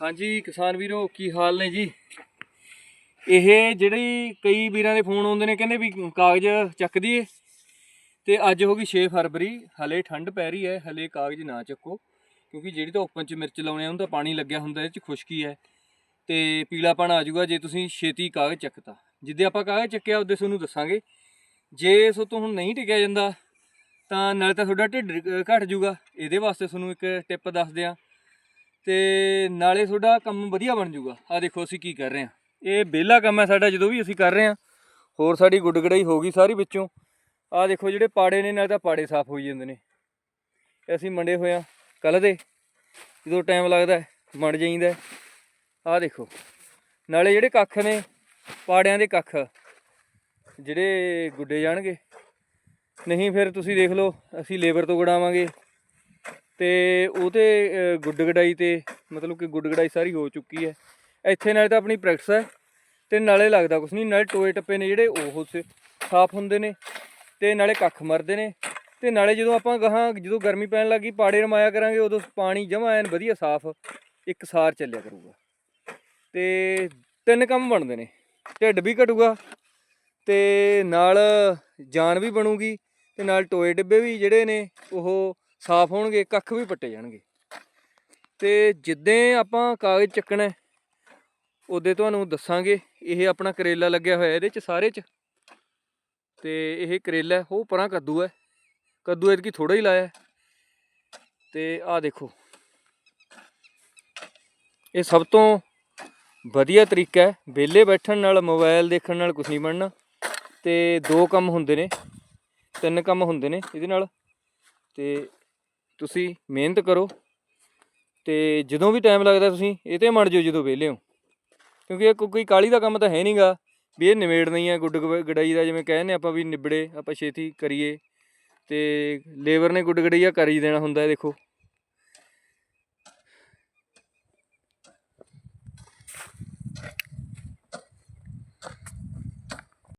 ਹਾਂਜੀ ਕਿਸਾਨ ਵੀਰੋ ਕੀ ਹਾਲ ਨੇ ਜੀ? ਇਹ ਜਿਹੜੀ ਕਈ ਵੀਰਾਂ ਦੇ ਫੋਨ ਆਉਂਦੇ ਨੇ ਕਹਿੰਦੇ ਵੀ ਕਾਗਜ਼ ਚੱਕ ਦਈਏ। ਤੇ ਅੱਜ ਹੋ ਗਈ 6 ਫਰਵਰੀ ਹਲੇ ਠੰਡ ਪੈ ਰਹੀ ਹੈ ਹਲੇ ਕਾਗਜ਼ ਨਾ ਚੱਕੋ। ਕਿਉਂਕਿ ਜਿਹੜੀ ਤਾਂ ਓਪਨ ਚ ਮਿਰਚ ਲਾਉਣੇ ਆ ਉਹਨੂੰ ਤਾਂ ਪਾਣੀ ਲੱਗਿਆ ਹੁੰਦਾ ਇਹਦੇ ਚ ਖੁਸ਼ਕੀ ਹੈ। ਤੇ ਪੀਲਾਪਣ ਆ ਜਾਊਗਾ ਜੇ ਤੁਸੀਂ ਛੇਤੀ ਕਾਗਜ਼ ਚੱਕਤਾ। ਜਿੱਦੇ ਆਪਾਂ ਕਾਗਜ਼ ਚੱਕਿਆ ਉਹਦੇ ਤੁਹਾਨੂੰ ਦੱਸਾਂਗੇ। ਜੇ ਸੋ ਤੋਂ ਹੁਣ ਨਹੀਂ ਟਿਕਿਆ ਜਾਂਦਾ ਤਾਂ ਨਾਲੇ ਤਾਂ ਤੁਹਾਡਾ ਢਿੱਡ ਅ, ਘਟ ਜਾਊਗਾ। ਇਹਦੇ ਵਾਸਤੇ ਤੁਹਾਨੂੰ ਇੱਕ ਟਿਪ ਦੱਸਦੇ ਆ ਤੇ ਨਾਲੇ ਤੁਹਾਡਾ ਕੰਮ ਵਧੀਆ ਬਣ ਜਾਊਗਾ। ਆ ਦੇਖੋ ਅਸੀਂ ਕੀ ਕਰ ਰਹੇ ਹਾਂ। ਇਹ ਵਿਹਲਾ ਕੰਮ ਹੈ ਸਾਡਾ ਜਦੋਂ ਵੀ ਅਸੀਂ ਕਰ ਰਹੇ ਹਾਂ। ਹੋਰ ਸਾਡੀ ਗੁੱਡਗੜਾਈ ਹੋ ਗਈ ਸਾਰੀ ਵਿੱਚੋਂ। ਆ ਦੇਖੋ ਜਿਹੜੇ ਪਾੜੇ ਨੇ ਨਾਲੇ ਤਾਂ ਪਾੜੇ ਸਾਫ਼ ਹੋਈ ਜਾਂਦੇ ਨੇ। ਇਹ ਅਸੀਂ ਮੰਡੇ ਹੋਇਆ ਕੱਲ ਦੇ। ਜਦੋਂ ਟਾਈਮ ਲੱਗਦਾ ਹੈ, ਮੜ ਜਾਈਦਾ ਆ ਦੇਖੋ। ਨਾਲੇ ਜਿਹੜੇ ਕੱਖ ਨੇ ਪਾੜਿਆਂ ਦੇ ਕੱਖ ਜਿਹੜੇ ਗੁੱਡੇ ਜਾਣਗੇ। ਨਹੀਂ ਫਿਰ ਤੁਸੀਂ ਦੇਖ ਲਓ ਅਸੀਂ ਲੇਬਰ ਤੋਂ ਗੜਾਵਾਂਗੇ ਤੇ ਉਹਦੇ ਗੁੱਡ ਗਡਾਈ ਤੇ, ਮਤਲਬ ਕਿ ਗੁੱਡ ਗਡਾਈ ਸਾਰੀ ਹੋ ਚੁੱਕੀ ਹੈ। ਇੱਥੇ ਨਾਲੇ ਤਾਂ ਆਪਣੀ ਪ੍ਰੈਕਟਿਸ ਹੈ ਤੇ ਨਾਲੇ ਲੱਗਦਾ ਕੁਛ ਨਹੀਂ, ਨਾਲੇ ਟੋਏ ਟੱਪੇ ਨੇ ਜਿਹੜੇ, ਉਹ ਸ- ਸਾਫ਼ ਹੁੰਦੇ ਨੇ ਤੇ ਨਾਲੇ ਕੱਖ ਮਰਦੇ ਨੇ ਤੇ ਨਾਲੇ ਜਦੋਂ ਆਪਾਂ ਗਾਹਾਂ, ਜਦੋਂ ਗਰਮੀ ਪੈਣ ਲੱਗੀ ਪਾੜੇ ਰਮਾਇਆ ਕਰਾਂਗੇ, ਉਦੋਂ ਪਾਣੀ ਜਮਾ ਐਨ ਵਧੀਆ ਸਾਫ਼ ਇੱਕ ਸਾਰ ਚੱਲਿਆ ਕਰੂਗਾ। ਤੇ ਤਿੰਨ ਕੰਮ ਬਣਦੇ ਨੇ, ਢਿੱਡ ਵੀ ਘਟੂਗਾ ਤੇ ਨਾਲ ਜਾਨ ਵੀ ਬਣੂਗੀ ਤੇ ਨਾਲ ਟੋਏ ਡਿੱਬੇ ਵੀ ਜਿਹੜੇ ਨੇ, ਉਹ ਸਾਫ਼ ਹੋਣਗੇ ਕੱਖ ਵੀ ਪੱਟੇ ਜਾਣਗੇ। ਤੇ ਜਿੱਦਾਂ ਆਪਾਂ ਕਾਗਜ਼ ਚੱਕਣਾ ਹੈ, ਤੁਹਾਨੂੰ ਦੱਸਾਂਗੇ ਇਹ ਆਪਣਾ ਕਰੇਲਾ ਲੱਗਿਆ ਹੋਇਆ ਇਹਦੇ ਚ ਸਾਰੇ ਚ। ਤੇ ਇਹ ਕਰੇਲਾ ਉਹ ਪਰਾਂ ਕੱਦੂ ਹੈ ਕੱਦੂ ਐਤਕੀ ਥੋੜਾ ਹੀ ਲਾਇਆ ਹੈ। ਤੇ ਆਹ ਦੇਖੋ। ਇਹ ਸਭ ਤੋਂ ਵਧੀਆ ਤਰੀਕਾ ਹੈ ਵਿਹਲੇ ਬੈਠਣ ਨਾਲ ਮੋਬਾਈਲ ਦੇਖਣ ਨਾਲ ਕੁਝ ਨਹੀਂ ਬਣਨਾ। ਤੇ ਦੋ ਕੰਮ ਹੁੰਦੇ ਨੇ ਤਿੰਨ ਕੰਮ ਹੁੰਦੇ ਨੇ ਇਹਦੇ ਨਾਲ। ਤੇ ਤੁਸੀਂ ਮਿਹਨਤ ਕਰੋ ਤੇ ਜਦੋਂ ਵੀ ਟਾਈਮ ਲੱਗਦਾ ਤੁਸੀਂ ਇਹ ਤੇ ਮੜ ਜਾਓ ਜਦੋਂ ਵਿਹਲੇ ਹੋ। ਕਿਉਂਕਿ ਇਹ ਕੋਈ ਕਾਲੀ ਦਾ ਕੰਮ ਤਾਂ ਹੈ ਨਹੀਂਗਾ ਵੀ ਇਹ ਨਿਬੇੜ ਨਹੀਂ ਹੈ ਗੁੱਡ ਗਵ- ਗਡਾਈ ਦਾ ਜਿਵੇਂ ਕਹਿੰਦੇ ਆਪਾਂ ਵੀ ਨਿਬੜੇ, ਆਪਾਂ ਛੇਤੀ ਕਰੀਏ ਤੇ ਲੇਬਰ ਨੇ ਗੁੱਡ ਗਡਈਆ ਕਰ ਹੀ ਦੇਣਾ ਹੁੰਦਾ ਦੇਖੋ।